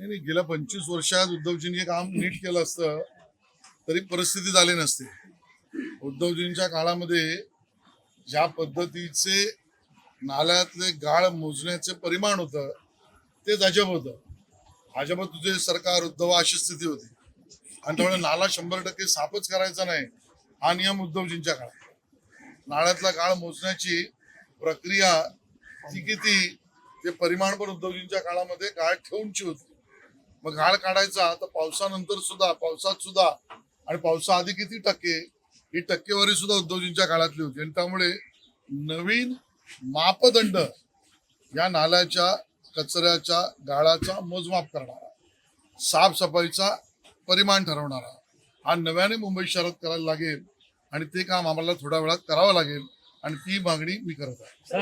नाही नाही गेल्या पंचवीस वर्षात उद्धवजींनी काम नीट केलं असतं तरी परिस्थिती झाली नसते. उद्धवजींच्या काळामध्ये ज्या पद्धतीचे नाल्यातले गाळ मोजण्याचे परिमाण होतं तेच अजब होतं. अजब तुझे सरकार उद्धव अशी स्थिती होती. आणि त्यामुळे नाला शंभर टक्के साफच करायचा नाही हा नियम उद्धवजींच्या काळात. नाळ्यातला गाळ मोजण्याची प्रक्रिया ती किती ते परिमाण पण उद्धवजींच्या काळामध्ये गाळ ठेवूनची होती. मग गाळ काढायचा तर पावसानंतर सुद्धा पावसात सुद्धा आणि पावसाआधी किती टक्के ही टक्केवारी सुद्धा उद्धवजींच्या काळातली होती. आणि त्यामुळे नवीन मापदंड या नाल्याच्या कचऱ्याच्या गाळाचा मोजमाप करणारा साफसफाईचा परिमाण ठरवणारा हा नव्याने मुंबई शहरात करायला लागेल आणि ते काम आम्हाला थोड्या वेळात करावं लागेल आणि ती मागणी मी करत आहे.